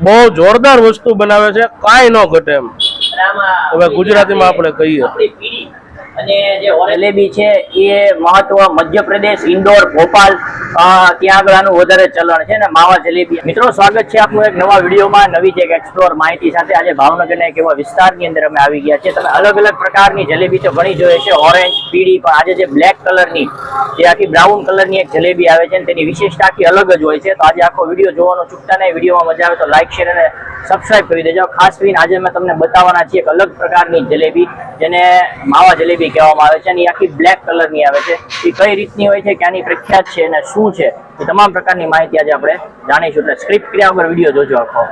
બહુ જોરદાર વસ્તુ બનાવે છે કાંઈ ન ઘટે એમ હવે ગુજરાતીમાં આપણે કહીએ. અને જે જલેબી છે, એ મહત્વ મધ્યપ્રદેશ, ઇન્દોર, ભોપાલ ત્યાં આગળ આનું વધારે ચલણ છે ને, માવા જલેબી. મિત્રો, સ્વાગત છે આપનું એક નવા વિડીયોમાં. નવી જ એક એક્સપ્લોર માહિતી સાથે આજે ભાવનગરના એક એવા વિસ્તારની અંદર અમે આવી ગયા છે તમે અલગ અલગ પ્રકારની જલેબી તો ઘણી જોઈએ છે ઓરેન્જ પીળી, પણ આજે જે બ્લેક કલરની જે આખી બ્રાઉન કલરની એક જલેબી આવે છે તેની વિશેષતા આખી અલગ જ હોય છે. તો આજે આખો વીડિયો જોવાનો ચૂકતા નહીં. વિડીયોમાં મજા આવે તો લાઈક શેર અને સબસ્ક્રાઇબ કરી દેજો. ખાસ કરીને આજે અમે તમને બતાવવાના છીએ એક અલગ પ્રકારની જલેબી, જેને માવા જલેબી કહેવામાં આવે છે અને આખી બ્લેક કલરની આવે છે. એ કઈ રીતની હોય છે, ક્યાંની પ્રખ્યાત છે અને શું છે, એ તમામ પ્રકારની માહિતી આજે આપણે જાણીશું. એટલે સ્ક્રિપ્ટ ક્રિયા વગર વીડિયો જોજો આખો.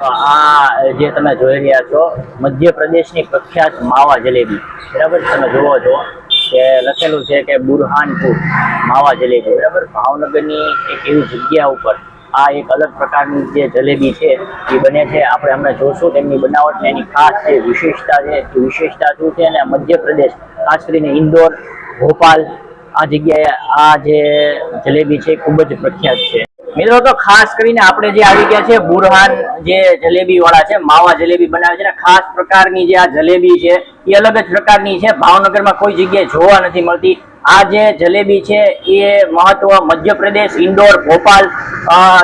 આ જે તમે જોઈ રહ્યા છો, મધ્યપ્રદેશની પ્રખ્યાત માવા જલેબી. બરાબર? તમે જોવો છો કે લખેલું છે કે બુરહાનપુર માવા જલેબી. બરાબર? ભાવનગરની એક એવી જગ્યા ઉપર આ એક અલગ પ્રકારની જે જલેબી છે, એ બને છે. આપણે હમણાં જોશું તેમની બનાવટ ને એની ખાસ જે વિશેષતા છે, એ વિશેષતા શું છે અને મધ્યપ્રદેશ, ખાસ કરીને ઇન્દોર, ભોપાલ, આ જગ્યાએ આ જે જલેબી છે ખૂબ જ પ્રખ્યાત છે. મિત્રો, તો ખાસ કરીને આપણે જે આવી ગયા છે, બુરહાન જે જલેબી વાળા છે, માવા જલેબી બનાવે છે અને ખાસ પ્રકારની જે આ જલેબી છે, એ અલગ જ પ્રકારની છે. ભાવનગરમાં કોઈ જગ્યાએ જોવા નથી મળતી. આ જે જલેબી છે, એ મહત્વ મધ્યપ્રદેશ, ઇન્દોર, ભોપાલ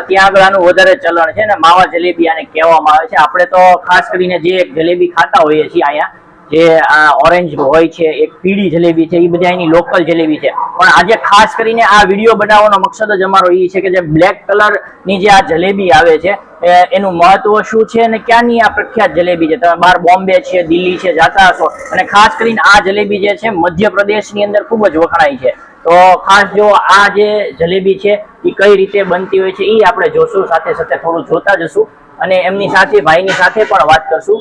ત્યાં આગળ આનું વધારે ચલણ છે ને માવા જલેબી આને કહેવામાં આવે છે. આપણે તો ખાસ કરીને જે જલેબી ખાતા હોઈએ છીએ અહીંયા જે આ ઓરેન્જ હોય છે, એક પીળી જલેબી છે, એ બધા એની લોકલ જલેબી છે. પણ આજે ખાસ કરીને આ વીડિયો બનાવવાનો મકસદ જ અમારો એ છે કે જે બ્લેક કલરની જે આ જલેબી આવે છે એનું મહત્વ શું છે અને ક્યાંની આ પ્રખ્યાત જલેબી છે? તમે બહાર બોમ્બે છે, દિલ્હી છે, જાતા હશો અને ખાસ કરીને આ જલેબી જે છે, મધ્યપ્રદેશની અંદર ખૂબ જ વખણાય છે. તો ખાસ જો આ જે જલેબી છે એ કઈ રીતે બનતી હોય છે એ આપણે જોશું, સાથે સાથે થોડું જોતા જશું અને એમની સાથે, ભાઈની સાથે પણ વાત કરશું.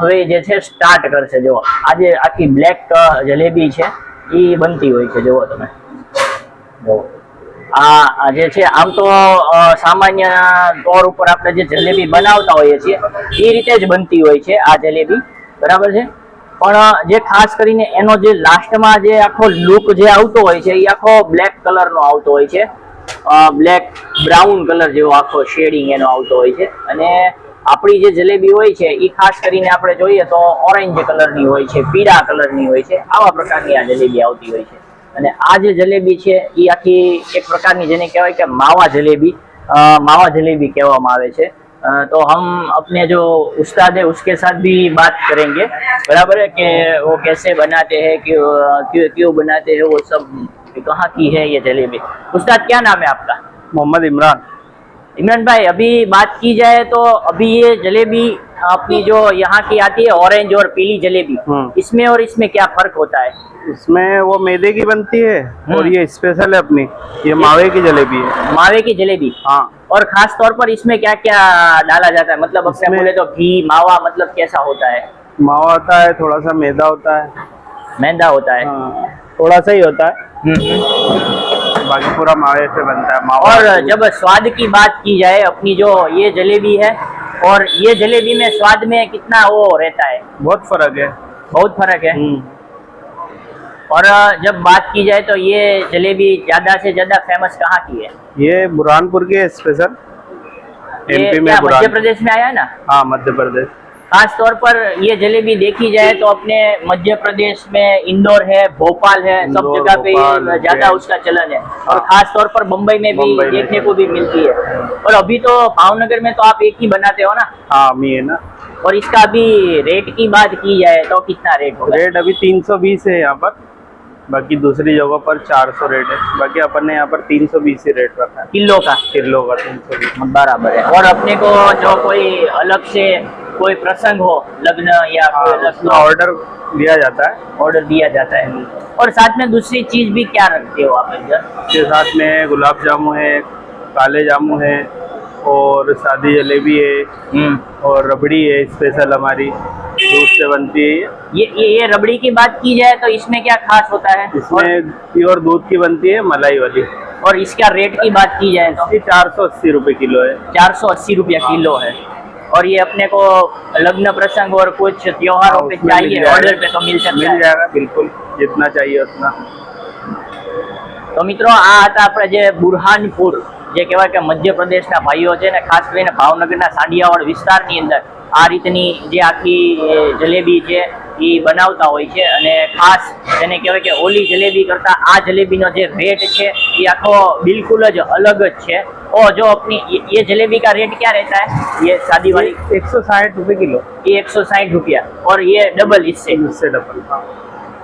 હવે જે છે સ્ટાર્ટ કરશે. જો આજે આખી બ્લેક જલેબી છે, એ બનતી હોય છે. જુઓ તમે. જુઓ. આ જે છે, આમ તો સામાન્ય તોર ઉપર આપણે જે જલેબી બનાવતા હોઈએ છીએ, એ રીતે જ બનતી હોય છે આ જલેબી. બરાબર છે? પણ જે ખાસ કરીને એનો જે લાસ્ટમાં જે આખો લુક જે આવતો હોય છે, એ આખો બ્લેક કલરનો આવતો હોય છે. બ્લેક બ્રાઉન કલર જેવો આખો શેડિંગ એનો આવતો હોય છે. અને આપણી જે જલેબી હોય છે એ ખાસ કરીને આપણે જોઈએ તો ઓરેન્જ કલરની હોય છે પીળા કલરની હોય છે આવા પ્રકારની આ જલેબી આવતી હોય છે અને આ જે જલેબી છે એ આખી એક પ્રકારની જેને કહેવાય કે માવા જલેબી અ, માવા જલેબી કહેવામાં આવે છે अ, तो हम अपने जो उस्ताद है उसके साथ भी बात करेंगे बराबर है कि वो कैसे बनाते हैं क्यों क्यों क्यों बनाते हैं वो सब कहाँ की है ये जलेबी उस्ताद क्या नाम है आपका मोहम्मद इमरान इमरान भाई अभी बात की जाए तो अभी ये जलेबी अपनी जो यहाँ की आती है ऑरेंज और पीली जलेबी हम्म। इसमें और इसमें क्या फ़र्क होता है? इसमें वो मैदे की बनती है और हम्म। ये स्पेशल है अपनी ये मावे की जलेबी है। मावे की जलेबी? हाँ। और खास तौर पर इसमें क्या क्या डाला जाता है? मतलब अपने बोले तो घी मावा मतलब कैसा होता है? मावा होता है थोड़ा सा मैदा होता है। मैदा होता है। हाँ, थोड़ा सा ही होता है। हम्म। बाकी पूरा मावे से बनता है मावा और जब स्वाद की बात की जाए अपनी जो ये जलेबी है और ये जलेबी में स्वाद में कितना वो रहता है? बहुत फ़र्क है। बहुत फ़र्क है? हम्म, और जब बात की जाए तो ये जलेबी ज़्यादा से ज़्यादा फ़ेमस कहाँ की है? ये बुरहानपुर की है स्पेशल एमपी में मध्य प्रदेश में आया है ना? हाँ मध्य प्रदेश। खास तौर पर ये जलेबी देखी जाए तो अपने मध्य प्रदेश में इंदौर है भोपाल है सब जगह पे ज़्यादा उसका चलन है। और हाँ। खास तौर पर मुंबई में भी में देखने को भी मिलती है। और अभी तो भावनगर में तो आप एक ही बनाते हो ना? हाँ मी है ना। और इसका अभी रेट की बात की जाए तो कितना रेट होगा? रेट अभी तीन सौ बीस है यहाँ पर। बाकी दूसरी जगह पर चार सौ रेट है। बाकी अपन ने यहाँ पर तीन सौ बीस ही रेट रखा है। किलो का? किलो का तीन सौ बीस। बराबर है। और अपने को जो कोई अलग से कोई प्रसंग हो लग्न या ऑर्डर दिया जाता है। ऑर्डर दिया जाता है। और साथ में दूसरी चीज़ भी क्या रखते हो आप उसके साथ में गुलाब जामुन है काले जामुन है और सादी जलेबी है हम्म। और रबड़ी है स्पेशल हमारी दूध से बनती है ये। ये ये ये रबड़ी की बात की जाए तो इसमें क्या खास होता है? इसमें प्योर दूध की बनती है मलाई वाली। और इसका रेट की बात की जाए तो? चार सौ अस्सी रुपये किलो है। चार सौ अस्सी रुपया किलो है। और ये अपने को लग्न प्रसंग और कुछ त्योहारों पे उसमें मिल चाहिए जाएगा। ऑर्डर पे तो मिल सकता मिल है जाएगा बिल्कुल जितना चाहिए उतना તો મિત્રો આ હતા આપણે જે બુરહાનપુર જે કહેવાય કે મધ્યપ્રદેશના ભાઈઓ છે ને ખાસ કરીને ભાવનગરના સાંડિયાવાડ વિસ્તારની અંદર આ રીતની જે આખી એ, જલેબી છે એ બનાવતા હોય છે અને ખાસ તેને કહેવાય કે ઓલી જલેબી કરતા આ જલેબીનો જે રેટ છે એ આખો બિલકુલ જ અલગ જ છે और जो अपनी ये, ये जलेबी का रेट क्या रहता है ये शादी वाली एक सौ साठ रुपये किलो ये एक सौ साठ रुपया और ये डबल इससे इससे डबल हाँ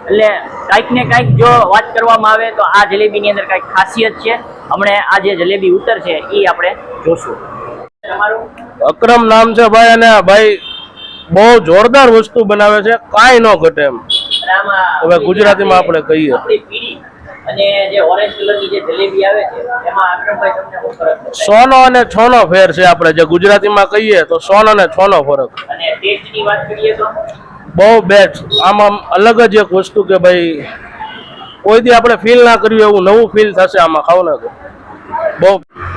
એટલે કાંઈક ને કાંઈક જો વાત કરવામાં આવે તો આ જલેબીની અંદર કાંઈક ખાસિયત છે હમણે આ જે જલેબી ઉતરશે એ આપણે જોશું તમારું અક્રમ નામ છે ભાઈ અને આ ભાઈ બહુ જોરદાર વસ્તુ બનાવે છે કાંઈ ન ઘટે એમ અને આમાં હવે ગુજરાતીમાં આપણે કહીએ. અને જે ઓરેન્જ કલરની જે જલેબી આવે છે એમાં અક્રમભાઈ તમને શું ફરક સોનો અને છોનો ફેર છે આપણે જે ગુજરાતીમાં કહીએ તો સોનો અને છોનો ફરક. અને ટેસ્ટની વાત કરીએ તો? બહુ બેસ્ટ આમ આમ અલગ જ એક વસ્તુ કે ભાઈ કોઈથી આપણે ફીલ ના કર્યું એવું નવું ફીલ થશે આમાં ખાવ ને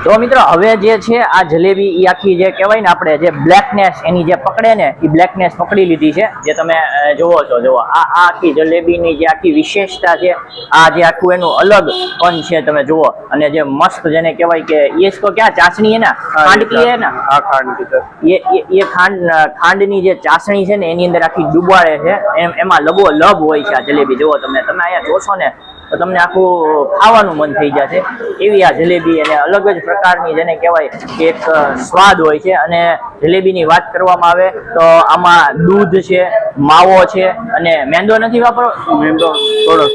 તો મિત્રો હવે જે છે આ જલેબી એ આખી જે કહેવાય ને આપણે જે બ્લેકનેસ એની જે પકડે ને એ બ્લેકનેસ પકડી લીધી છે. જે તમે જોવો છો જુઓ. આ આખી જલેબીની જે આખી વિશેષતા છે આ જે આખું એનું અલગ પણ છે તમે જુઓ. અને જે મસ્ત જેને કહેવાય કે એ તો ક્યાં? ચાસણી એના? ખાંડકી એના? આ ખાંડકી એ ખાંડ ખાંડની જે ચાસણી છે ને એની અંદર આખી ડુબાડે છે. એમ એમાં લબો લભ હોય છે આ જલેબી. જુઓ તમે તમે અહીંયા જોશો ને તો તમને આખું ખાવાનું મન થઈ જશે. એવી આ જલેબી અને અલગ જ પ્રકારની જેને કહેવાય કે એક સ્વાદ હોય છે અને જલેબીની વાત કરવામાં આવે તો આમાં દૂધ છે માવો છે અને મેંદો નથી વાપરો? મેંદો થોડો.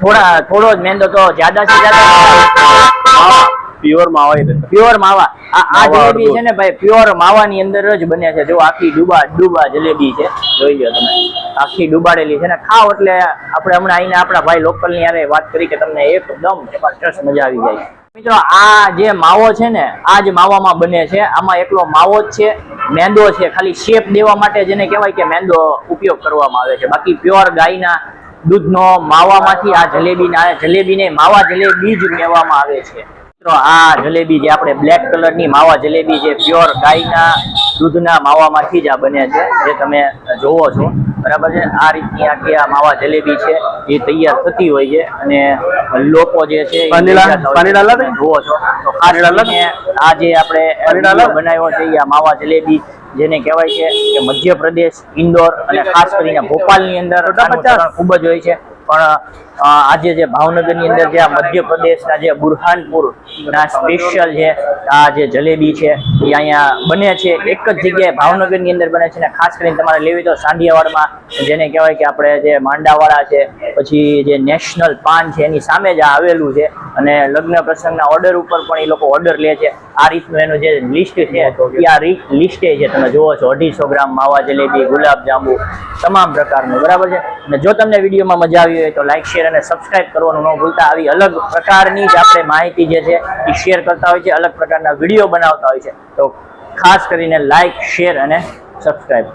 થોડા થોડો જ મેંદો તો જ્યાદા છે પ્યોર માવા પ્યોર માવા. આ જલેબી છે ને ભાઈ પ્યોર માવાની અંદર જ બને છે. જો આખી ડૂબા ડૂબા જલેબી છે. જોઈ લો તમે. આખી ડૂબાડેલી છે ને ખાવ એટલે આપણે હમણાં આવીને આપણા ભાઈ લોકલની યારે વાત કરી કે તમને એકદમ જબરજસ્ત મજા આવી જાય. મિત્રો, આ જે માવો છે ને, આ જ માવામાં બને છે. આમાં એકલો માવો જ છે, મેંદો છે. ખાલી શેપ દેવા માટે જેને કહેવાય કે મેંદો ઉપયોગ કરવામાં આવે છે. બાકી પ્યોર ગાયના દૂધનો માવામાંથી આ જલેબીના, જલેબીને માવા જલેબી જ કહેવામાં આવે છે. મિત્રો આ જલેબી જે આપણે બ્લેક કલરની માવા જલેબી જે પ્યોર ગાયના દૂધના માવામાંથી જ આ બને છે જે તમે જોવો છો. બરાબર છે? આ રીતની આખી આ માવા જલેબી છે એ તૈયાર થતી હોય છે અને લોકો જે છે? જુઓ છો. તો ખાસ આ જે આપણે બનાવ્યો છે એ આ માવા જલેબી જેને કહેવાય છે કે મધ્યપ્રદેશ ઇન્દોર અને ખાસ કરીને ભોપાલની અંદર ખૂબ જ હોય છે. પણ આજે જે ભાવનગરની અંદર જે આ મધ્યપ્રદેશના જે બુરહાનપુરના સ્પેશિયલ છે આ જે જલેબી છે, એ અહીંયા બને છે. એક જ જગ્યાએ ભાવનગરની અંદર બને છે અને ખાસ કરીને તમારે લેવી તો સાંડિયાવાડમાં, જેને કહેવાય કે આપણે જે માંડાવાળા છે, પછી જે નેશનલ પાન છે, એની સામે જ આ આવેલું છે. અને લગ્ન પ્રસંગના ઓર્ડર ઉપર પણ એ લોકો ઓર્ડર લે છે. આ રીતનું એનું જે લિસ્ટ છે એ આ લિસ્ટે છે તમે જુઓ છો. અઢીસો ગ્રામ માવા જલેબી ગુલાબ જાંબુ તમામ પ્રકારનું બરાબર છે? અને જો તમને વિડીયોમાં મજા આવી હોય તો લાઈક શેર અને સબસ્ક્રાઇબ કરવાનું ન ભૂલતા. આવી અલગ પ્રકારની જ આપણે માહિતી જે છે એ શેર કરતા હોય છે અલગ પ્રકારના વીડિયો બનાવતા હોય છે. તો ખાસ કરીને લાઈક શેર અને સબસ્ક્રાઇબ